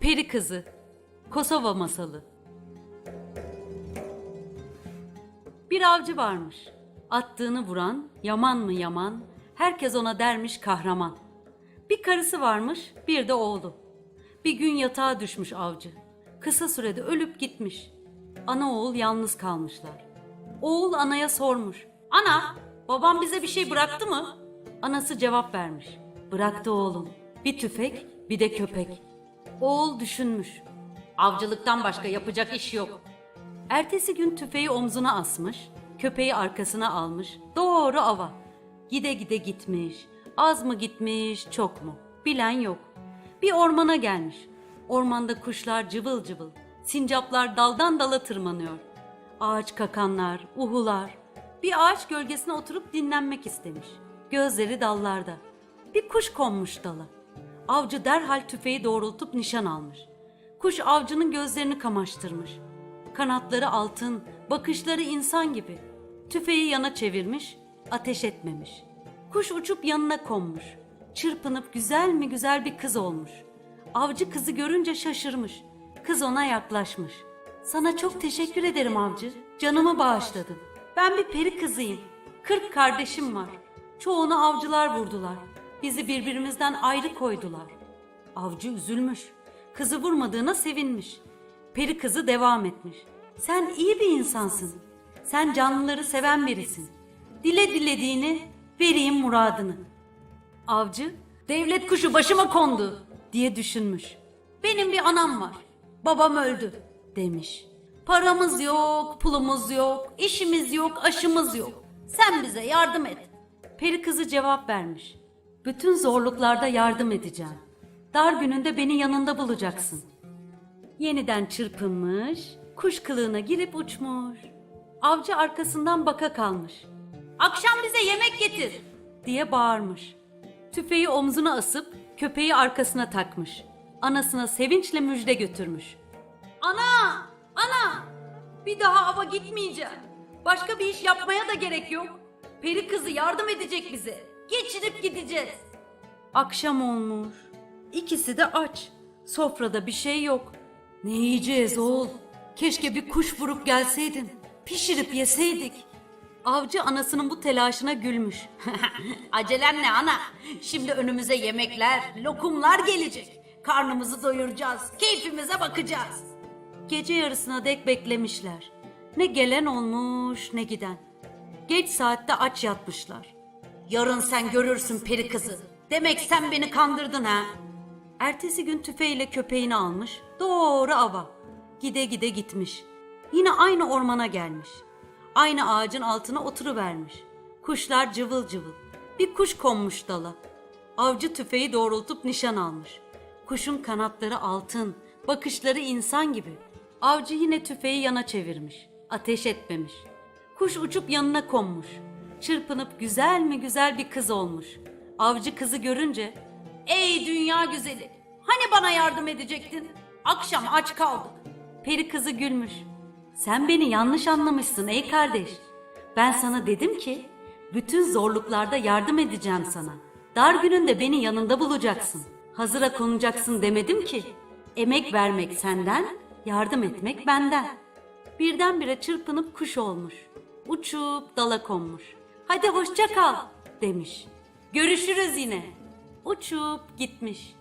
Peri Kızı Kosova Masalı Bir avcı varmış. Attığını vuran, yaman mı yaman, herkes ona dermiş kahraman. Bir karısı varmış, bir de oğlu. Bir gün yatağa düşmüş avcı. Kısa sürede ölüp gitmiş. Ana oğul yalnız kalmışlar. Oğul anaya sormuş. Ana, babam bize bir şey bıraktı mı? Anası cevap vermiş. Bıraktı oğlum. Bir tüfek, bir de köpek. Oğul düşünmüş. Avcılıktan başka yapacak iş yok. Ertesi gün tüfeği omzuna asmış, köpeği arkasına almış, doğru ava. Gide gide gitmiş, az mı gitmiş, çok mu? Bilen yok. Bir ormana gelmiş. Ormanda kuşlar cıvıl cıvıl, sincaplar daldan dala tırmanıyor. Ağaç kakanlar, uhular. Bir ağaç gölgesine oturup dinlenmek istemiş. Gözleri dallarda. Bir kuş konmuş dala. Avcı derhal tüfeği doğrultup nişan almış. Kuş avcının gözlerini kamaştırmış. Kanatları altın, bakışları insan gibi. Tüfeği yana çevirmiş, ateş etmemiş. Kuş uçup yanına konmuş. Çırpınıp güzel mi güzel bir kız olmuş. Avcı kızı görünce şaşırmış. Kız ona yaklaşmış. Sana çok teşekkür ederim avcı. Canımı bağışladın. Ben bir peri kızıyım. Kırk kardeşim var. Çoğunu avcılar vurdular. Bizi birbirimizden ayrı koydular. Avcı üzülmüş. Kızı vurmadığına sevinmiş. Peri kızı devam etmiş. Sen iyi bir insansın. Sen canlıları seven birisin. Dile dilediğini, vereyim muradını. Avcı, devlet kuşu başıma kondu diye düşünmüş. Benim bir anam var. Babam öldü demiş. Paramız yok, pulumuz yok, işimiz yok, aşımız yok. Sen bize yardım et. Peri kızı cevap vermiş. Bütün zorluklarda yardım edeceğim. Dar gününde beni yanında bulacaksın. Yeniden çırpınmış, kuş kılığına girip uçmuş. Avcı arkasından baka kalmış. Akşam bize yemek getir diye bağırmış. Tüfeği omzuna asıp köpeği arkasına takmış. Anasına sevinçle müjde götürmüş. Ana! Ana! Bir daha ava gitmeyeceğim. Başka bir iş yapmaya da gerek yok. Peri kızı yardım edecek bize. Geçirip gideceğiz. Akşam olmuş. İkisi de aç. Sofrada bir şey yok. Ne yiyeceğiz oğul? Keşke bir kuş vurup gelseydin. Pişirip yeseydik. Avcı anasının bu telaşına gülmüş. Acelen ne ana? Şimdi önümüze yemekler, lokumlar gelecek. Karnımızı doyuracağız, keyfimize bakacağız. Gece yarısına dek beklemişler. Ne gelen olmuş ne giden. Geç saatte aç yatmışlar. Yarın sen görürsün peri kızı. Demek sen beni kandırdın ha. Ertesi gün tüfeğiyle köpeğini almış, doğru ava. Gide gide gitmiş. Yine aynı ormana gelmiş. Aynı ağacın altına oturuvermiş. Kuşlar cıvıl cıvıl. Bir kuş konmuş dala. Avcı tüfeği doğrultup nişan almış. Kuşun kanatları altın, bakışları insan gibi. Avcı yine tüfeği yana çevirmiş. Ateş etmemiş. Kuş uçup yanına konmuş. Çırpınıp güzel mi güzel bir kız olmuş. Avcı kızı görünce Ey dünya güzeli! Hani bana yardım edecektin? Akşam aç kaldık. Peri kızı gülmüş. Sen beni yanlış anlamışsın ey kardeş. Ben sana dedim ki bütün zorluklarda yardım edeceğim sana. Dar gününde beni yanında bulacaksın. Hazıra konacaksın demedim ki. Emek vermek senden, yardım etmek benden. Birdenbire çırpınıp kuş olmuş. Uçup dala konmuş. Hadi hoşça kal demiş. Görüşürüz yine. Uçup gitmiş.